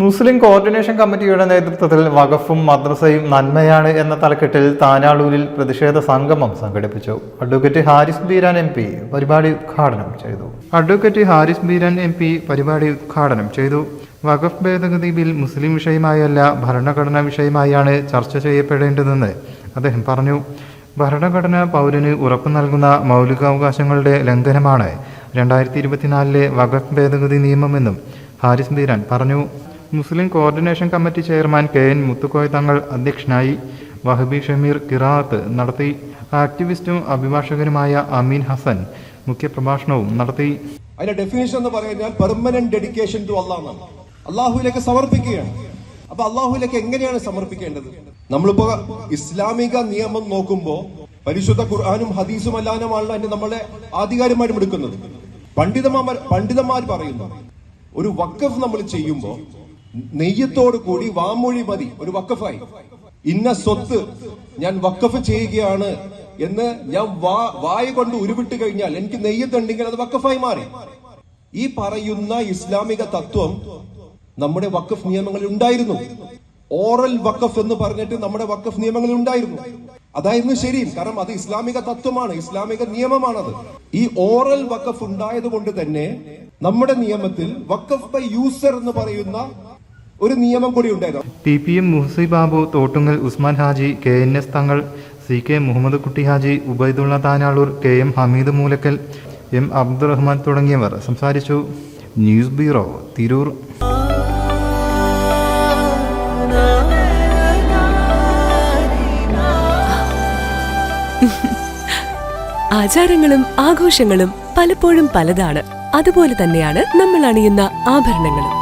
മുസ്ലിം coordination കമ്മിറ്റിയുടെ നേതൃത്വത്തിൽ വഖഫും മദ്രസയും നന്മയാണ് എന്ന തലക്കെട്ടിൽ താനാളൂരിൽ പ്രതിഷേധ സംഗമം സംഘടിപ്പിച്ചു. Advocate Haris Beeran M P പരിപാടി ഉദ്ഘാടനം ചെയ്തു. Advocate Haris Beeran M P പരിപാടി ഉദ്ഘാടനം ചെയ്തു. വഖഫ് ഭേദഗതി ബിൽ മുസ്ലിം വിഷയമായല്ല ഭരണഘടനാ വിഷയമായാണ് ചർച്ച ചെയ്യപ്പെടേണ്ടതെന്ന് അദ്ദേഹം പറഞ്ഞു. ഭരണഘടന പൗരന് ഉറപ്പു നൽകുന്ന മൗലികാവകാശങ്ങളുടെ ലംഘനമാണ് രണ്ടായിരത്തി ഇരുപത്തിനാലിലെ വഖഫ് ഭേദഗതി നിയമമെന്നും ഹാരിസ് ബീരാൻ പറഞ്ഞു. Muslim coordination committee chairman K N Muthukoya Thangal അധ്യക്ഷനായി വഹബി ഷമീർ കിറാത്ത് നടത്തി. ആക്ടിവിസ്റ്റും അഭിഭാഷകനുമായ അമീൻ ഹസൻ മുഖ്യപ്രഭാഷണവും നടത്തി. അതിന്റെ ഡെഫിനേഷൻ എന്ന് പറഞ്ഞാൽ പെർമനന്റ് ഡെഡിക്കേഷൻ ടു അള്ളാഹ് എന്നാണ്. അള്ളാഹുവിലേക്ക് സമർപ്പിക്കുകയാണ്. അപ്പൊ അള്ളാഹുലേക്ക് എങ്ങനെയാണ് സമർപ്പിക്കേണ്ടത്? നമ്മളിപ്പോ ഇസ്ലാമിക നിയമം നോക്കുമ്പോ പരിശുദ്ധ ഖുർആാനും ഹദീസും അല്ലാനുമാണ് അതിന്റെ നമ്മളെ ആധികാരികമായിട്ട് എടുക്കുന്നത്. പണ്ഡിതമാർ പണ്ഡിതന്മാർ പറയുന്നു ഒരു വക്കഫ് നമ്മൾ ചെയ്യുമ്പോ നെയ്യത്തോട് കൂടി വാമൊഴി മതി ഒരു വക്കഫായി ഇന്ന സ്വത്ത് ഞാൻ വക്കഫ് ചെയ്യുകയാണ് എന്ന് ഞാൻ വായ കൊണ്ട് ഉരുവിട്ട് കഴിഞ്ഞാൽ എനിക്ക് നെയ്യത്തുണ്ടെങ്കിൽ അത് വക്കഫായി മാറി. ഈ പറയുന്ന ഇസ്ലാമിക തത്വം നമ്മുടെ വക്കഫ് നിയമങ്ങളിൽ ഉണ്ടായിരുന്നു. ഓറൽ വക്കഫ് എന്ന് പറഞ്ഞിട്ട് നമ്മുടെ വക്കഫ് നിയമങ്ങളിൽ ഉണ്ടായിരുന്നു. അതായിരുന്നു ശരി കാരണം അത് ഇസ്ലാമിക തത്വമാണ് ഇസ്ലാമിക നിയമമാണത്. ഈ ഓറൽ വക്കഫ് ഉണ്ടായത് കൊണ്ട് തന്നെ നമ്മുടെ നിയമത്തിൽ വക്കഫ് ബൈ യൂസർ എന്ന് പറയുന്ന ഒരു നിയമം കൂടി ഉണ്ടായിരുന്നു. P P M Muhasi Babu Thottungal Usman Haji K N S Thangal C K Muhammad Kutty Haji Ubaidulla Tanalur K M Hameed Moolakkal M Abdurahman തുടങ്ങിയവർ സംസാരിച്ചു. News bureau Tirur. ആചാരങ്ങളും ആഘോഷങ്ങളും പലപ്പോഴും പലതാണ്. അതുപോലെ തന്നെയാണ് നമ്മൾ അണിയുന്ന ആഭരണങ്ങളും.